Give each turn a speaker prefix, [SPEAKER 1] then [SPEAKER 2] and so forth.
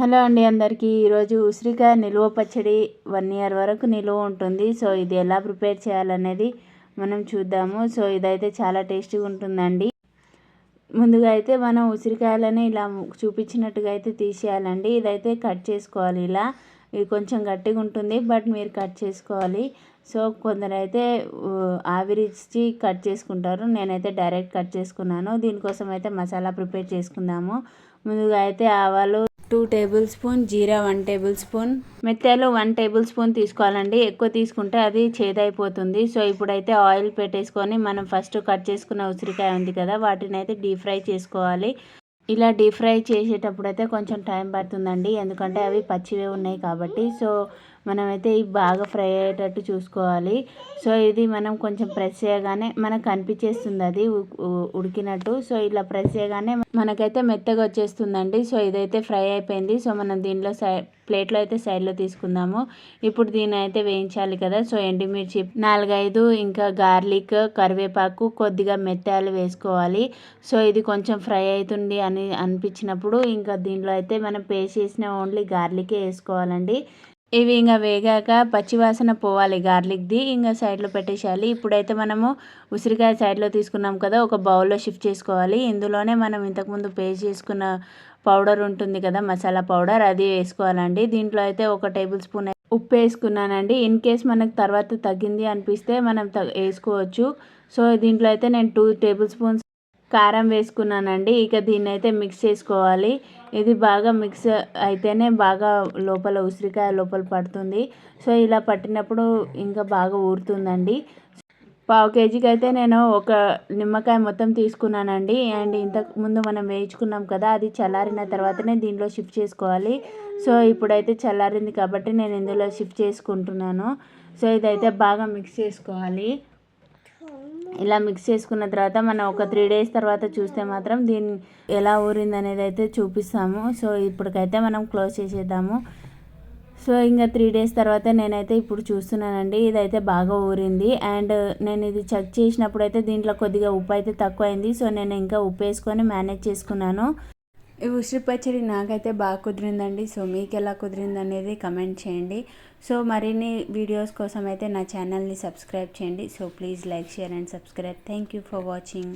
[SPEAKER 1] Hello అండి అందరికీ. ఈరోజు ఉసిరికాయ నిల్వ పచ్చడి వన్ ఇయర్ వరకు నిల్వ ఉంటుంది. సో ఇది ఎలా ప్రిపేర్ చేయాలనేది మనం చూద్దాము. సో ఇదైతే చాలా టేస్టీగా ఉంటుందండి. ముందుగా అయితే మనం ఉసిరికాయలని ఇలా చూపించినట్టుగా అయితే తీసేయాలండి. ఇదైతే కట్ చేసుకోవాలి ఇలా. ఇది కొంచెం గట్టిగా ఉంటుంది బట్ మీరు కట్ చేసుకోవాలి. సో కొందరు అయితే ఆవిరిచ్చి కట్ చేసుకుంటారు. నేనైతే డైరెక్ట్ కట్ చేసుకున్నాను. దీనికోసం అయితే మసాలా ప్రిపేర్ చేసుకుందాము. ముందుగా అయితే ఆవాలు టూ టేబుల్ స్పూన్ జీరా వన్ టేబుల్ స్పూన్ మెత్తలు వన్ టేబుల్ స్పూన్ తీసుకోవాలండి. ఎక్కువ తీసుకుంటే అది చేదైపోతుంది. సో ఇప్పుడైతే ఆయిల్ పెట్టేసుకొని మనం ఫస్ట్ కట్ చేసుకున్న ఉసిరికాయ ఉంది కదా వాటిని అయితే డీప్ ఫ్రై చేసుకోవాలి. ఇలా డీప్ ఫ్రై చేసేటప్పుడు అయితే కొంచెం టైం పడుతుందండి ఎందుకంటే అవి పచ్చివే ఉన్నాయి కాబట్టి. సో మనమైతే ఇవి బాగా ఫ్రై అయ్యేటట్టు చూసుకోవాలి. సో ఇది మనం కొంచెం ప్రెస్ చేయగానే మనకు కనిపించేస్తుంది అది ఉడికినట్టు. సో ఇలా ప్రెస్ చేయగానే మనకైతే మెత్తగా వచ్చేస్తుందండి. సో ఇదైతే ఫ్రై అయిపోయింది. సో మనం దీనిలో సై ప్లేట్లో అయితే సైడ్లో తీసుకుందాము. ఇప్పుడు దీని అయితే వేయించాలి కదా. సో ఎండుమిర్చి నాలుగైదు ఇంకా గార్లిక్ కరివేపాకు కొద్దిగా మెత్తాలు వేసుకోవాలి. సో ఇది కొంచెం ఫ్రై అవుతుంది అని అనిపించినప్పుడు ఇంకా దీనిలో అయితే మనం పేస్ట్ చేసిన ఓన్లీ గార్లికే వేసుకోవాలండి. ఇవి ఇంకా వేగాక పచ్చివాసన పోవాలి. గార్లిక్ది ఇంకా సైడ్లో పెట్టేసేయాలి. ఇప్పుడైతే మనము ఉసిరికాయ సైడ్లో తీసుకున్నాం కదా ఒక బౌల్లో షిఫ్ట్ చేసుకోవాలి. ఇందులోనే మనం ఇంతకుముందు పేస్ట్ చేసుకున్న పౌడర్ ఉంటుంది కదా మసాలా పౌడర్ అది వేసుకోవాలండి. దీంట్లో అయితే ఒక టేబుల్ స్పూన్ ఉప్పు వేసుకున్నానండి. ఇన్ కేస్ మనకు తర్వాత తగ్గింది అనిపిస్తే మనం వేసుకోవచ్చు. సో దీంట్లో అయితే నేను టూ టేబుల్ స్పూన్స్ కారం వేసుకున్నానండి. ఇక దీన్ని అయితే మిక్స్ చేసుకోవాలి. ఇది బాగా మిక్స్ అయితేనే బాగా లోపల ఉసిరికాయ లోపల పడుతుంది. సో ఇలా పట్టినప్పుడు ఇంకా బాగా ఊరుతుందండి. పావు కేజీకి అయితే నేను ఒక నిమ్మకాయ మొత్తం తీసుకున్నానండి. అండ్ ఇంతకు ముందు మనం వేయించుకున్నాం కదా అది చల్లారిన తర్వాతనే దీనిలో షిఫ్ట్ చేసుకోవాలి. సో ఇప్పుడైతే చల్లారింది కాబట్టి నేను ఇందులో షిఫ్ట్ చేసుకుంటున్నాను. సో ఇదైతే బాగా మిక్స్ చేసుకోవాలి. ఇలా మిక్స్ చేసుకున్న తర్వాత మనం ఒక త్రీ డేస్ తర్వాత చూస్తే మాత్రం దీన్ని ఎలా ఊరింది అనేది అయితే చూపిస్తాము. సో ఇప్పటికైతే మనం క్లోజ్ చేసేద్దాము. సో ఇంకా త్రీ డేస్ తర్వాత నేనైతే ఇప్పుడు చూస్తున్నానండి. ఇదైతే బాగా ఊరింది. అండ్ నేను ఇది చెక్ చేసినప్పుడు అయితే దీంట్లో కొద్దిగా ఉప్పు అయితే తక్కువ అయింది సో నేను ఇంకా ఉప్పు వేసుకొని మేనేజ్ చేసుకున్నాను. ఈ ఉసిరి పచ్చడి నాకైతే బాగా కుదిరిందండి. సో మీకు ఎలా కుదిరింది అనేది కమెంట్ చేయండి. సో మరిన్ని వీడియోస్ కోసం అయితే నా ఛానల్ని సబ్స్క్రైబ్ చేయండి. So please like share and subscribe. Thank you for watching.